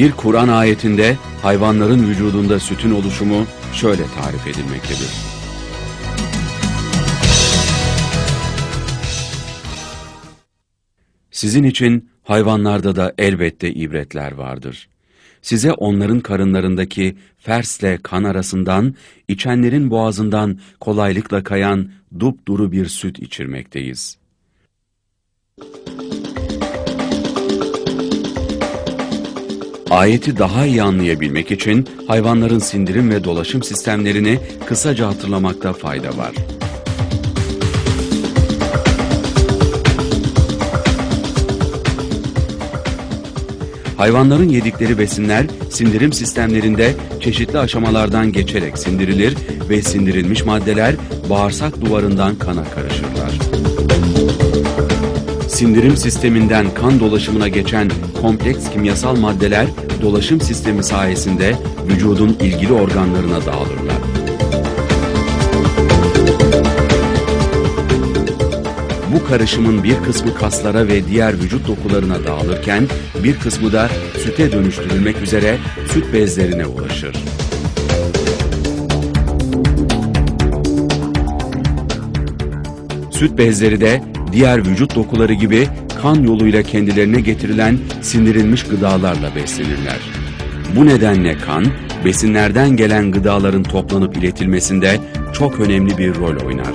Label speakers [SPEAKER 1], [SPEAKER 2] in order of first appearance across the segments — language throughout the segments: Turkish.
[SPEAKER 1] Bir Kur'an ayetinde hayvanların vücudunda sütün oluşumu şöyle tarif edilmektedir. Sizin için hayvanlarda da elbette ibretler vardır. Size onların karınlarındaki fersle kan arasından, içenlerin boğazından kolaylıkla kayan dupduru bir süt içirmekteyiz. Ayeti daha iyi anlayabilmek için hayvanların sindirim ve dolaşım sistemlerini kısaca hatırlamakta fayda var. Hayvanların yedikleri besinler sindirim sistemlerinde çeşitli aşamalardan geçerek sindirilir ve sindirilmiş maddeler bağırsak duvarından kana karışırlar. Sindirim sisteminden kan dolaşımına geçen kompleks kimyasal maddeler dolaşım sistemi sayesinde vücudun ilgili organlarına dağılırlar. Bu karışımın bir kısmı kaslara ve diğer vücut dokularına dağılırken bir kısmı da süte dönüştürülmek üzere süt bezlerine ulaşır. Süt bezleri de diğer vücut dokuları gibi kan yoluyla kendilerine getirilen sindirilmiş gıdalarla beslenirler. Bu nedenle kan, besinlerden gelen gıdaların toplanıp iletilmesinde çok önemli bir rol oynar.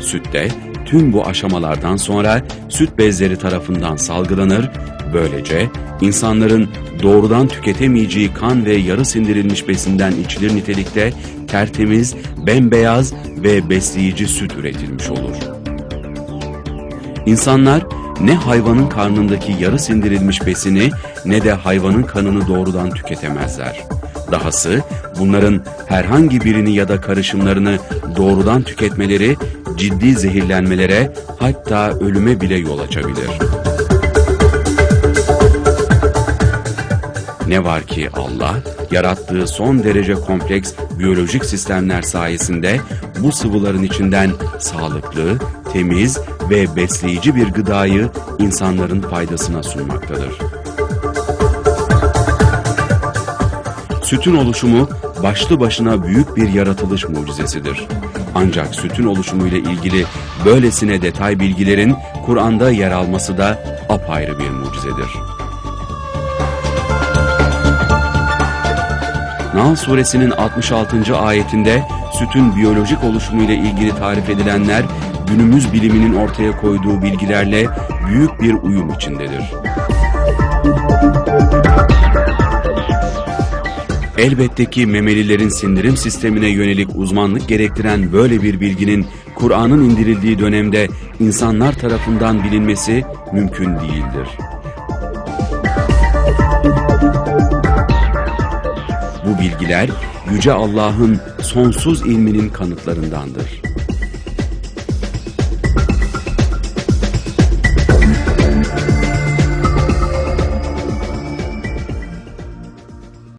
[SPEAKER 1] Sütte tüm bu aşamalardan sonra süt bezleri tarafından salgılanır, böylece insanların doğrudan tüketemeyeceği kan ve yarı sindirilmiş besinden içilir nitelikte tertemiz, bembeyaz ve besleyici süt üretilmiş olur. İnsanlar ne hayvanın karnındaki yarı sindirilmiş besini ne de hayvanın kanını doğrudan tüketemezler. Dahası bunların herhangi birini ya da karışımlarını doğrudan tüketmeleri ciddi zehirlenmelere hatta ölüme bile yol açabilir. Ne var ki Allah, yarattığı son derece kompleks biyolojik sistemler sayesinde bu sıvıların içinden sağlıklı, temiz ve besleyici bir gıdayı insanların faydasına sunmaktadır. Sütün oluşumu başlı başına büyük bir yaratılış mucizesidir. Ancak sütün oluşumuyla ilgili böylesine detay bilgilerin Kur'an'da yer alması da apayrı bir mucizedir. Nahl suresinin 66. ayetinde sütün biyolojik oluşumuyla ilgili tarif edilenler günümüz biliminin ortaya koyduğu bilgilerle büyük bir uyum içindedir. Elbette ki memelilerin sindirim sistemine yönelik uzmanlık gerektiren böyle bir bilginin Kur'an'ın indirildiği dönemde insanlar tarafından bilinmesi mümkün değildir. Bu bilgiler Yüce Allah'ın sonsuz ilminin kanıtlarındandır.